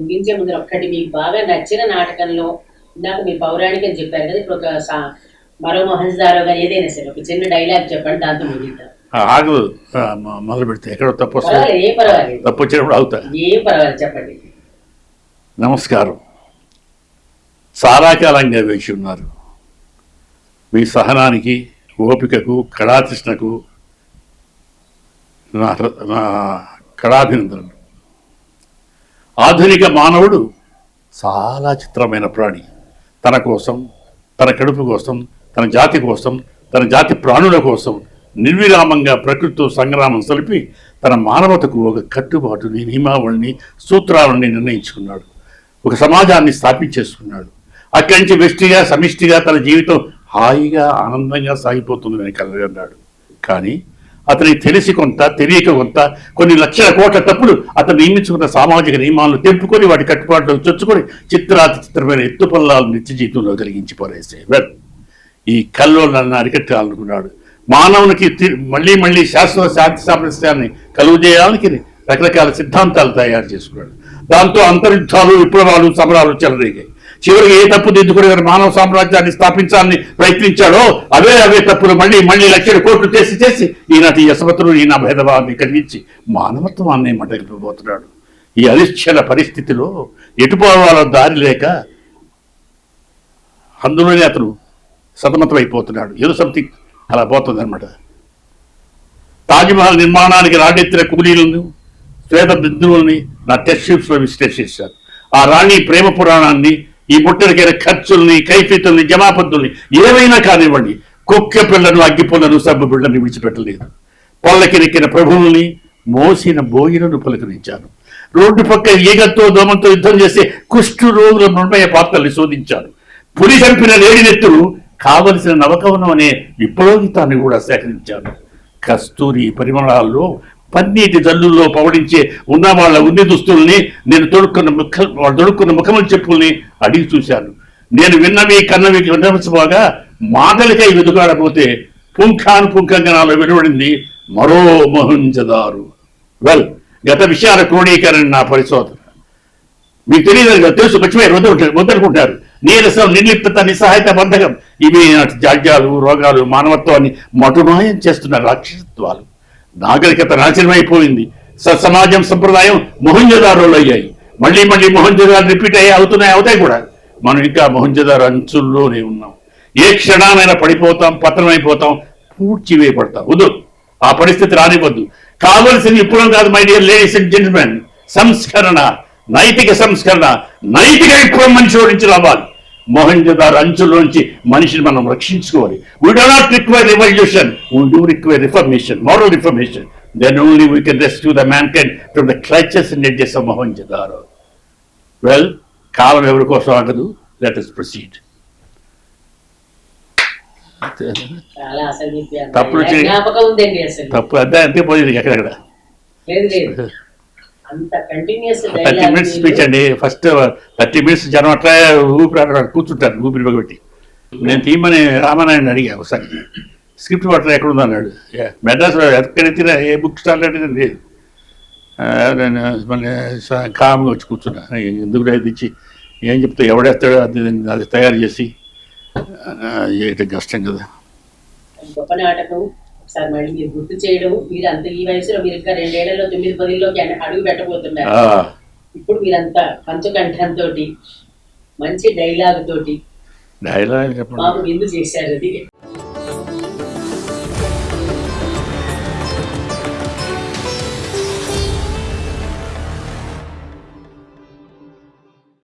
ముగించే ముందు ఒక్కటి మీకు బాగా నచ్చిన నాటకంలో ఇందాక మీరు పౌరాణిక చెప్పారు కదా ఇప్పుడు ఒక మరో మోహన్ దారో గారు ఏదైనా సరే ఒక చిన్న డైలాగ్ చెప్పండి దాంతో ముగిద్దాం. ఆగదు మ- మొదలు పెడితే ఎక్కడో తప్పు తప్పు వచ్చినప్పుడు అవుతా చెప్పండి. నమస్కారం. సారాకాలంగా వేచి ఉన్నారు. మీ సహనానికి ఓపికకు కళాతృష్ణకు నా కళాభినందనలు. ఆధునిక మానవుడు చాలా చిత్రమైన ప్రాణి. తన కోసం తన కడుపు కోసం తన జాతి కోసం తన జాతి ప్రాణుల కోసం నిర్విరామంగా ప్రకృతితో సంగ్రామం సలిపి తన మానవతకు ఒక కట్టుబాటుని నియమావళిని సూత్రాలని నిర్ణయించుకున్నాడు. ఒక సమాజాన్ని స్థాపించేసుకున్నాడు. అక్కడి నుంచి వెష్టిగా సమిష్టిగా తన జీవితం హాయిగా ఆనందంగా సాగిపోతుందని కలగన్నాడు కానీ అతనికి తెలిసి కొంత తెలియక కొంత కొన్ని లక్షల కోట్ల తప్పులు అతను నియమించుకున్న సామాజిక నియమాలను తెంపుకొని వాటి కట్టుబాట్లను చొచ్చుకొని చిత్రాతి చిత్రమైన ఎత్తుపల్లాలు నిత్య జీవితంలో కలిగించి పడేసే వెల్ ఈ కల్లో నన్ను అరికట్టాలనుకున్నాడు. మానవునికి మళ్ళీ మళ్ళీ శాశ్వత శాంతి సామరస్యాన్ని కలుగు చేయడానికి రకరకాల సిద్ధాంతాలు తయారు చేసుకున్నాడు. దాంతో అంతర్యుద్ధాలు విప్లవాలు సమరాలు చెలరేగాయి. చివరికి ఏ తప్పు దిద్దుకుని మానవ సామ్రాజ్యాన్ని స్థాపించాలని ప్రయత్నించాడో అవే అవే తప్పులు మళ్ళీ మళ్ళీ లక్షల కోట్లు చేసి చేసి ఈనాటి యశవతులు ఈయన భేదభావాన్ని కలిగించి మానవత్వాన్ని మటలిపోతున్నాడు ఈ అనిశ్చల పరిస్థితిలో ఎటుపోవాలో దారి లేక అందులోనే అతను సతమతమైపోతున్నాడు. ఏదో సంథింగ్ అలా పోతుంది అనమాట తాజ్మహల్ నిర్మాణానికి రాడెత్తిన కూలీలను శ్వేత బిందువుల్ని నా టెస్ట్ షీప్స్లో విశ్లేషించారు ఆ రాణి ప్రేమ పురాణాన్ని ఈ ముట్టడికైన ఖర్చుల్ని కైఫీతుల్ని జమాపద్దుల్ని ఏవైనా కానివ్వండి కుక్క పిల్లను అగ్గిపుల్లను సబ్బు పిల్లను విడిచిపెట్టలేదు. పొల్లకిరెక్కిన ప్రభువుల్ని మోసిన బోయిలను పలకరించాను రోడ్డు పక్క ఈగతో దోమంతో యుద్ధం చేసే కుష్టు రోగుల మృణమయ పాత్రల్ని శోధించాను పులి చంపిన లేడినెత్తులు కావలసిన నవకవనం అనే విప్లవగీతాన్ని కూడా సేకరించాను కస్తూరి పరిమళాల్లో పన్నీటి జల్లుల్లో పవడించే ఉన్న వాళ్ళ ఉన్ని దుస్తుల్ని నేను తొడుక్కున్న ముఖ వాళ్ళు తొడుక్కున్న ముఖముల చెప్పుల్ని అడిగి చూశాను. నేను విన్నవి కన్నవి వినవచ్చుకోగా మాటలకై వెతుకాడపోతే పుంఖాను పుంఖంగా నాలో వెలువడింది మరో మొహంజదారు వెల్ గత విషయాల క్రోడీకరణ నా పరిశోధన. మీకు తెలియదు తెలుసు మర్చిపోయారు వద్దనుకుంటారు నీరసం నిర్లిప్త నిస్సహాయత బంధకం. ఇవి నాటి జాడ్యాలు రోగాలు మానవత్వాన్ని మటుమాయం చేస్తున్న రాక్షసత్వాలు. నాగరికత నాశనమైపోయింది. సమాజం సంప్రదాయం మొహంజదారులు అయ్యాయి మళ్ళీ మళ్ళీ మొహంజదారు రిపీట్ అయ్యి అవుతున్నాయి అవుతాయి కూడా. మనం ఇంకా మొహంజదారు అంచుల్లోనే ఉన్నాం. ఏ క్షణానైనా పడిపోతాం పతనమైపోతాం పూడ్చివేయబడతాం వద్దు. ఆ పరిస్థితి రానివ్వద్దు. కావలసిన ఇప్పుడు కాదు my dear ladies and gentlemen సంస్కరణ నైతిక సంస్కరణ నైతిక విప్లవం మనిషి ఓడించి రావాలి. మోహన్జదార్ అంచులోంచి మనిషిని మనం రక్షించుకోవాలి. We do not require revolution we do require reformation moral reformation then only we can rescue the man can from the clutches and edges of Mohenjodaro well కాలం ఎవరి కోసం ఆగదు? లెట్ ఇస్ ప్రొసీడ్ తప్పులు తప్పు అదే అంతే పోయింది ఎక్కడెక్కడ లేదు లేదు అంత కంటిన్యూస్ థర్టీ మినిట్స్ స్పీచ్ అండి. ఫస్ట్ థర్టీ మినిట్స్ జనం అట్లా ఊపిరి అట్లా కూర్చుంటారు ఊపిరి బిగబెట్టి నేను తీయమని రామానాయుడు అడిగా ఒకసారి. స్క్రిప్ట్ పట్ల ఎక్కడ ఉందో అన్నాడు ఏ, మెడ్రాస్లో ఎక్కడైతే ఏ బుక్ స్టాల్ అంటే లేదు. నేను మళ్ళీ కామ్గా వచ్చి కూర్చున్నా. ఎందుకు ఇచ్చి? ఏం చెప్తే ఎవడేస్తాడో అది అది తయారు చేసి కష్టం కదా. ఒకసారి మళ్ళీ మీరు గుర్తు చేయడం మీరు అంత ఈ వయసులో మీరు ఇంకా రెండేళ్ళలో తొమ్మిది పదిలోకి అడుగు పెట్టబోతున్నారు. ఇప్పుడు మీరంతా పంచకంఠంతో మంచి డైలాగ్ తోటి డైలాగ్ మాకు విందు చేశారు అది.